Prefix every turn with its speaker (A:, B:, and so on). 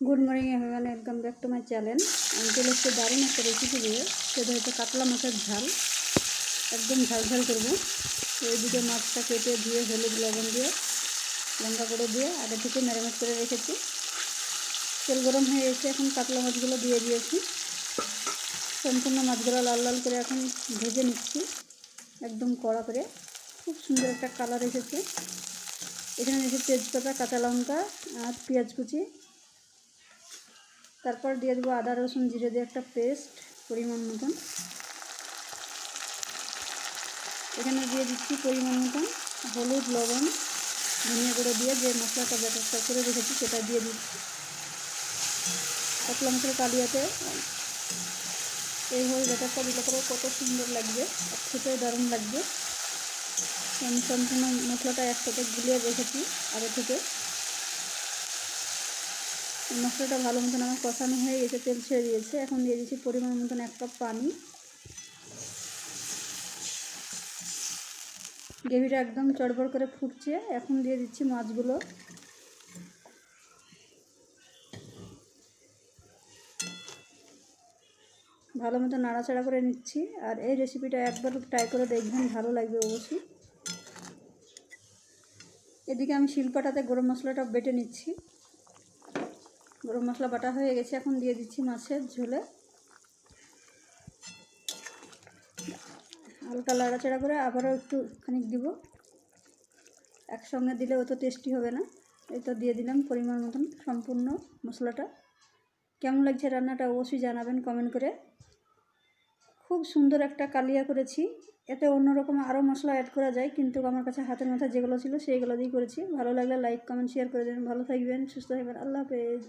A: Good morning everyone welcome back to my channel আমি চলে এসেছি দারুণ একটা রেসিপি দিয়ে। সেটা হচ্ছে কাতলা মাছের ঝাল। একদম ঝাল ঝাল করব। তো এইদিকে মাছটা কেটে ধুয়ে হলুদ লবণ দিয়ে, লঙ্কা করে দিয়ে আগে থেকে ম্যারিনেট করে রেখেছি। তেল গরম হয়ে এসে এখন কাতলা মাছগুলো দিয়ে দিয়েছি। সম্পূর্ণ মাছগুলো লাল লাল করে এখন ভেজে নিচ্ছি। একদম কড়া করে। খুব সুন্দর একটা কালার এসেছে। এখানে এসে তেজপাতা, কাঁচা লঙ্কা, আর পেঁয়াজ কুচি তারপর দিয়ে দেবো আদা, রসুন, জিরে দিয়ে একটা পেস্ট পরিমাণ মতন। এখানে দিয়ে দিচ্ছি পরিমাণ মতন হলুদ, লবণ, ধনিয়া গুঁড়ো দিয়ে যে মশলাটা ব্যাটারটা করে রেখেছি সেটা দিয়ে দিচ্ছি। কাতলা মশলা কালিয়াতে এইভাবে ব্যাটারটা দিলে পরে কত সুন্দর লাগবে খেতেও দারুণ লাগবে আমি সম্পূর্ণ মশলাটা একসাথে গুলিয়ে রেখেছি আগে থেকে। মশলাটা ভালো মতন আমার কষানো হয়ে গেছে, তেল ছেড়ে দিয়েছে। এখন দিয়ে দিচ্ছি পরিমাণ মতন এক কাপ পানি। গ্রেভিটা একদম চড়বড় করে ফুটছে। এখন দিয়ে দিচ্ছি মাছগুলো। ভালো মতো নাড়াচাড়া করে নিচ্ছি। আর এই রেসিপিটা একবার ট্রাই করে দেখবেন, ভালো লাগবে অবশ্যই। এদিকে আমি শিলপাটাতে গরম মশলাটা বেটে নিচ্ছি। গরম মশলা বাটা হয়ে গেছে, এখন দিয়ে দিচ্ছি মাছের ঝোলে। হালকা লাড়াচাড়া করে আবারও একটু খানিক দিব। একসঙ্গে দিলে অত টেস্টি হবে না। এই তো দিয়ে দিলাম পরিমাণ মতন সম্পূর্ণ মশলাটা। কেমন লাগছে রান্নাটা অবশ্যই জানাবেন কমেন্ট করে। খুব সুন্দর একটা কালিয়া করেছি। এতে অন্যরকম আরও মশলা অ্যাড করা যায়, কিন্তু আমার কাছে হাতের মাথা যেগুলো ছিল সেইগুলো দিয়েই করেছি। ভালো লাগলে লাইক কমেন্ট শেয়ার করে দেবেন। ভালো থাকবেন, সুস্থ থাকবেন। আল্লাহ হাফেজ।